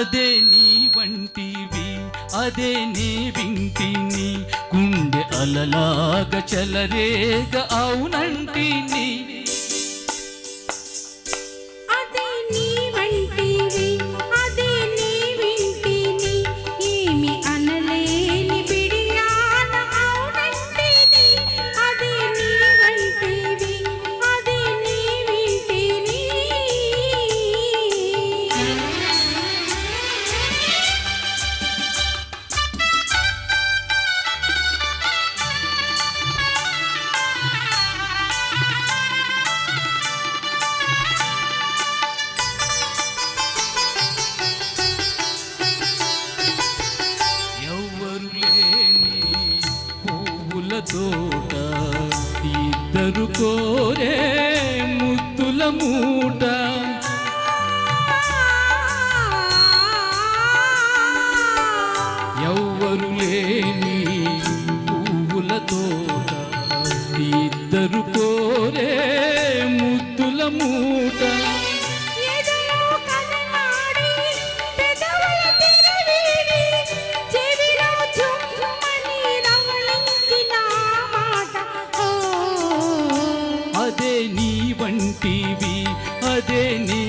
అదే నీ వంటివి అదే నీ వింటిని. గుండె అలలాగ చలరేగ అవునంటిని. తోట. ఇద్దరు కోరే ముద్దుల మూట. ఎవ్వరు లేని పువ్వుల తోట. ఇద్దరు కోరే వంటివి అదే నీ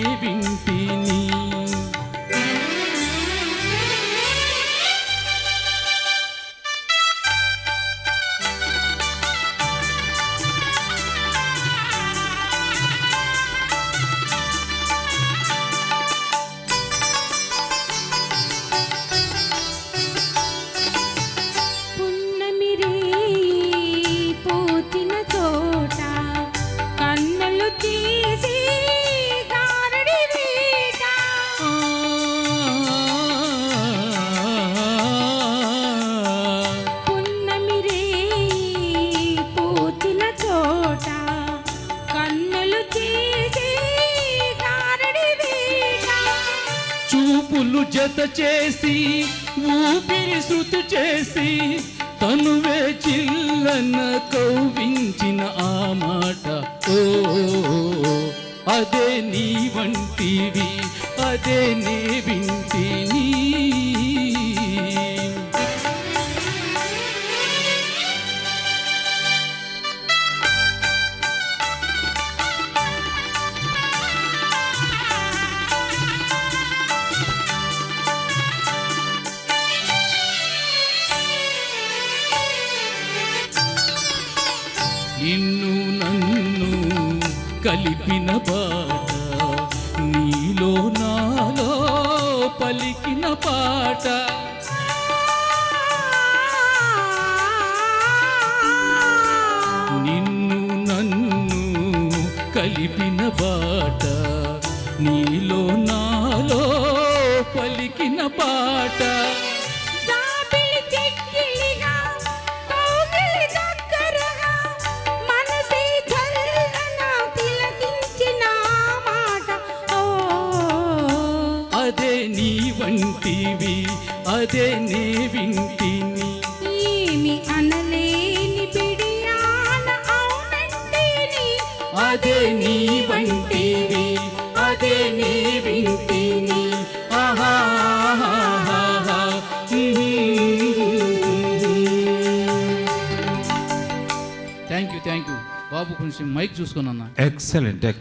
చూపులు జత చేసి ఊపిరి శృతి చేసి తనువే చిల్లన కౌవించిన ఆ మాట. ఓ అదే నీ వంటివి అదే నీ వింటి నిన్ను నన్ను కలిపిన పాట నీలో నాలో పలికిన పాట. నిన్ను నన్ను కలిపిన పాట నీలో నాలో పలికిన పాట. నీ వంటివి అదే నే వింటిని. ఏమి అనలేని బిడియాన అవునంటేని. అదే నీ వంటివి అదే నీ వింటిని. ఆహా థ్యాంక్ యూ థ్యాంక్ యూ బాబు కొంచెం మైక్ చూసుకున్నా ఎక్సలెంట్